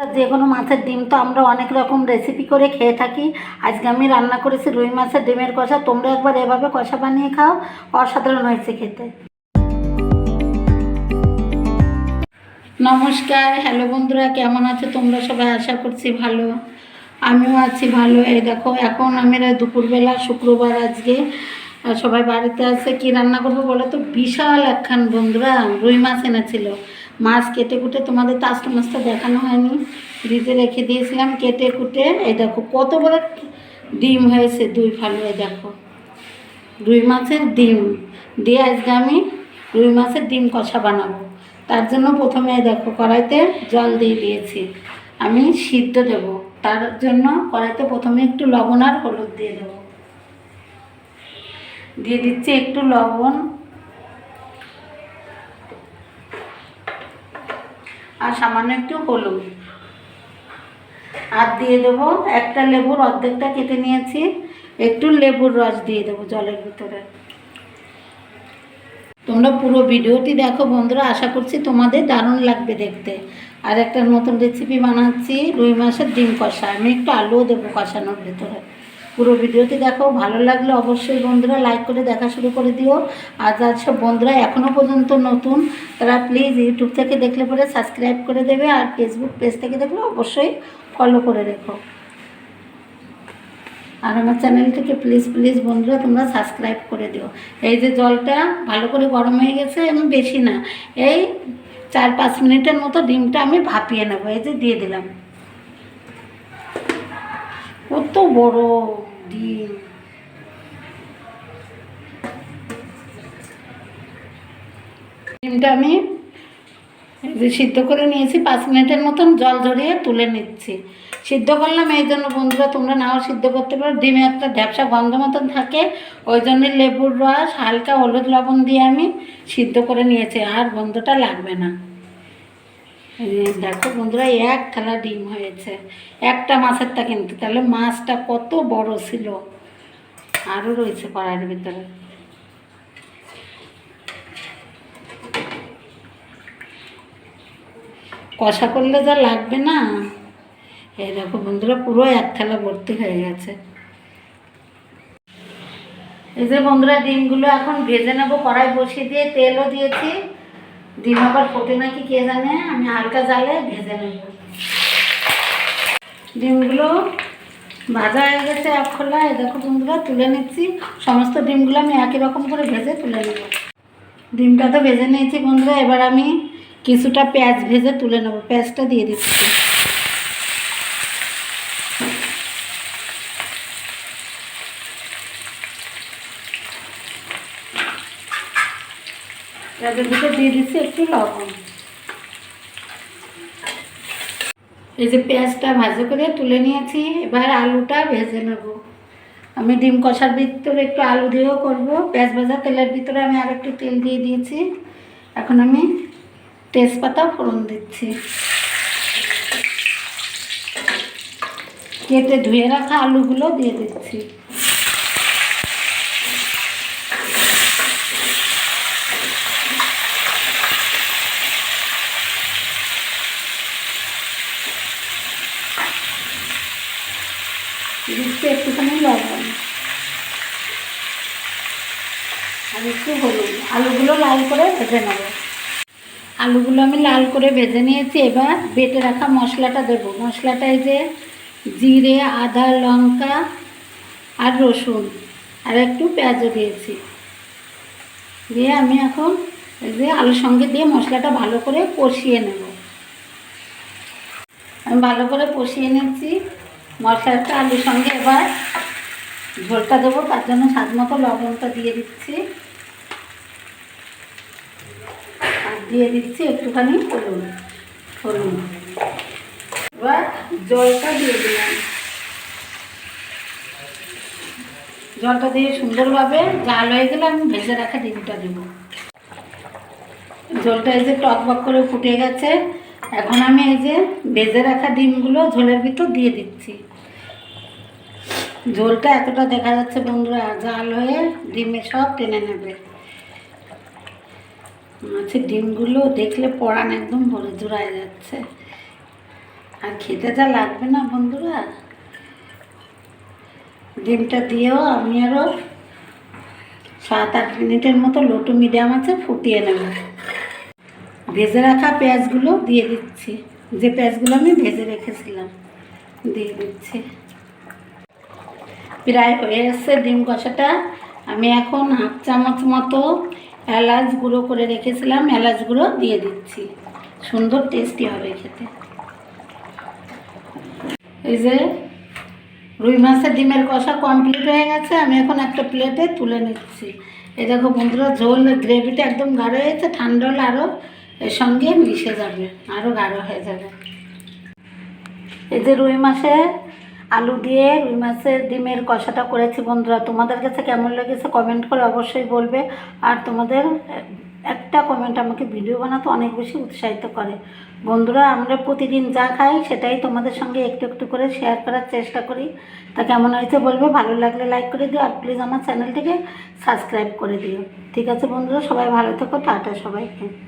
যে কোনো মাছের ডিম তো আমরা অনেক রকম রেসিপি করে খেয়ে থাকি। আজকে আমি রান্না করেছি রুই মাছের ডিমের কষা। তোমরা একবার এভাবে কষা বানিয়ে খাও, অসাধারণ হয়েছে খেতে। নমস্কার, হ্যালো বন্ধুরা, কেমন আছো? তোমরা সবাই আশা করছি ভালো। আমিও আছি ভালো। এই দেখো, এখন আমি দুপুরবেলা, শুক্রবার আজকে সবাই বাড়িতে আছে। কি রান্না করব বলো তো? বিশাল একখান বন্ধুরা, রুই মাছ এনেছিল। মাছ কেটে কুটে তোমাদের তো আস্তে মাছটা দেখানো হয়নি। ফ্রিজে রেখে দিয়েছিলাম কেটে কুটে। এই দেখো, কত বড় ডিম হয়েছে দুই ফালু, এই দেখো। রুই মাছের ডিম। দিয়ে আজকে আমি রুই মাছের ডিম কষা বানাবো। তার জন্য প্রথমে দেখো, কড়াইতে জল দিয়ে দিয়েছি। আমি সিদ্ধ দেব। তার জন্য কড়াইতে প্রথমে একটু লবণ আর হলুদ দিয়ে দেবো। দিয়ে দিচ্ছি একটু লবণ। আর সামান্য একটু হলুদ। আর দিয়ে দেবো একটা লেবুর অর্ধেকটা কেটে নিয়েছি, একটু লেবুর রস দিয়ে দেবো জলের ভিতরে। তোমরা পুরো ভিডিওটি দেখো বন্ধুরা, আশা করছি তোমাদের দারুণ লাগবে দেখতে। আর একটা নতুন রেসিপি বানাচ্ছি, রুই মাছের ডিম কষা। আমি একটু আলুও দেবো কষানোর ভিতরে। পুরো ভিডিওটি দেখো, ভালো লাগলে অবশ্যই বন্ধুরা লাইক করে দেখা শুরু করে দিও। আর যার সব বন্ধুরা এখনও পর্যন্ত নতুন, তারা প্লিজ ইউটিউব থেকে দেখলে পরে সাবস্ক্রাইব করে দেবে আর ফেসবুক পেজ থেকে দেখলে অবশ্যই ফলো করে রেখো। আর আমার চ্যানেলটিকে প্লিজ প্লিজ বন্ধুরা তোমরা সাবস্ক্রাইব করে দিও। এই যে জলটা ভালো করে গরম হয়ে গেছে এবং বেশি না, এই চার পাঁচ মিনিটের মতো ডিমটা আমি ভাপিয়ে নেব, এই যে দিয়ে দিলাম। কত বড় ডিম। ডিমটা আমি সিদ্ধ করে নিয়েছি, পাঁচ মিনিটের মতন জল ঝরিয়ে তুলে নিচ্ছি। সিদ্ধ করলাম, এই জন্য বন্ধুরা তোমরা নাও সিদ্ধ করতে পারো। ডিমে একটা ঢ্যাপসা গন্ধ মতন থাকে, ওই জন্য লেবুর রস, হালকা হলুদ লবণ দিয়ে আমি সিদ্ধ করে নিয়েছি, আর গন্ধটা লাগবে না। দেখো বন্ধুরা, এক থালা ডিম হয়েছে। একটা মাছেরটা কিন্তু, তাহলে মাছটা কত বড় ছিল? আরও রয়েছে কড়াইয়ের ভিতরে। কষা করলে যা লাগবে না? এই দেখো বন্ধুরা, পুরো এক থালা ভর্তি হয়ে গেছে। এই যে বন্ধুরা, ডিমগুলো এখন ভেজে নেব, কড়াই বসিয়ে দিয়ে তেলও দিয়েছি। ডিম আবার ফোটে নাকি কে জানে? আমি হালকা জালে ভেজে নেব। ডিমগুলো ভাজা হয়ে গেছে এক খোলা। এ দেখো বন্ধুরা, তুলে নিচ্ছি। সমস্ত ডিমগুলো আমি একই রকম করে ভেজে তুলে নেব। ডিমটা তো ভেজে নিয়েছি বন্ধুরা, এবার আমি কিছুটা পেঁয়াজ ভেজে তুলে নেব। পেঁয়াজটা দিয়ে দিচ্ছি। ভিতরে দিয়ে দিচ্ছি, একটু এই যে পেঁয়াজটা ভাজা করে তুলে নিয়েছি, এবার আলুটা ভেজে নেব। আমি ডিম কষার ভিতরে একটু আলু দিয়েও করব। পেঁয়াজ ভাজা তেলের ভিতরে আমি আর একটু তেল দিয়ে দিয়েছি। এখন আমি তেজপাতা ফোড়ন দিচ্ছি। কেটে ধুয়ে রাখা আলুগুলো দিয়ে দিচ্ছি। দিচ্ছি একটুখানি লবণ। আর একটু হলুদ। আলুগুলো লাল করে ভেজে নেব। আলুগুলো আমি লাল করে ভেজে নিয়েছি। এবার বেটে রাখা মশলাটা দেবো। মশলাটা এই যে জিরে, আদা, লঙ্কা আর রসুন আর একটু পেঁয়াজও দিয়েছি। দিয়ে আমি এখন এই যে আলুর সঙ্গে দিয়ে মশলাটা ভালো করে কষিয়ে নেব। আমি ভালো করে কষিয়ে নিচ্ছি। মশলাটা আলুর সঙ্গে এবার ঝোলটা দেবো, তার জন্য স্বাদ মতো লবণটা দিয়ে দিচ্ছি। আর দিয়ে দিচ্ছি একটুখানি হলুদ হলুদ। এবার জলটা দিয়ে দিলাম। জলটা দিয়ে সুন্দরভাবে জাল হয়ে গেলে আমি ভেজে রাখা ডিমটা দেবো। ঝোলটা এই যে টক বক করে ফুটে গেছে, এখন আমি এই যে ভেজে রাখা ডিমগুলো ঝোলের ভিতর দিয়ে দিচ্ছি। ঝোলটা এতটা দেখা যাচ্ছে বন্ধুরা, জাল হয়ে ডিমে সব টেনে নেবে। মাছের ডিমগুলো দেখলে পড়ান একদম ভরে জোড়ায় যাচ্ছে। আর খেতে যা লাগবে না বন্ধুরা। ডিমটা দিয়েও আমি আরও সাত আট মিনিটের মতো লোটু মিডিয়াম আছে ফুটিয়ে নেব। ভেজে রাখা পেঁয়াজগুলো দিয়ে দিচ্ছি। যে পেঁয়াজগুলো আমি ভেজে রেখেছিলাম, দিয়ে দিচ্ছি। প্রায় হয়ে এসছে ডিম কষাটা। আমি এখন হাফ চামচ মতো এলাচ গুঁড়ো করে রেখেছিলাম, এলাচ গুঁড়ো দিয়ে দিচ্ছি। সুন্দর টেস্টি হবে খেতে। এই যে রুই মাছের ডিমের কষা কমপ্লিট হয়ে গেছে, আমি এখন একটা প্লেটে তুলে নিচ্ছি। এই দেখো বন্ধুরা, ঝোল গ্রেভিটা একদম গাঢ় হয়েছে, ঠান্ডা হলে আরও এর সঙ্গে মিশে যাবে আরও গাঢ় হয়ে যাবে। এই যে রুই মাছে আলু দিয়ে রুই মাছের ডিমের কষাটা করেছি বন্ধুরা। তোমাদের কাছে কেমন লেগেছে কমেন্ট করে অবশ্যই বলবে। আর তোমাদের একটা কমেন্ট আমাকে ভিডিও বানাতে অনেক বেশি উৎসাহিত করে। বন্ধুরা, আমরা প্রতিদিন যা খাই সেটাই তোমাদের সঙ্গে একটু একটু করে শেয়ার করার চেষ্টা করি। তা কেমন হয়েছে বলবে? ভালো লাগলে লাইক করে দিও আর প্লিজ আমার চ্যানেলটিকে সাবস্ক্রাইব করে দিও। ঠিক আছে বন্ধুরা, সবাই ভালো থেকো, টাটা সবাইকে।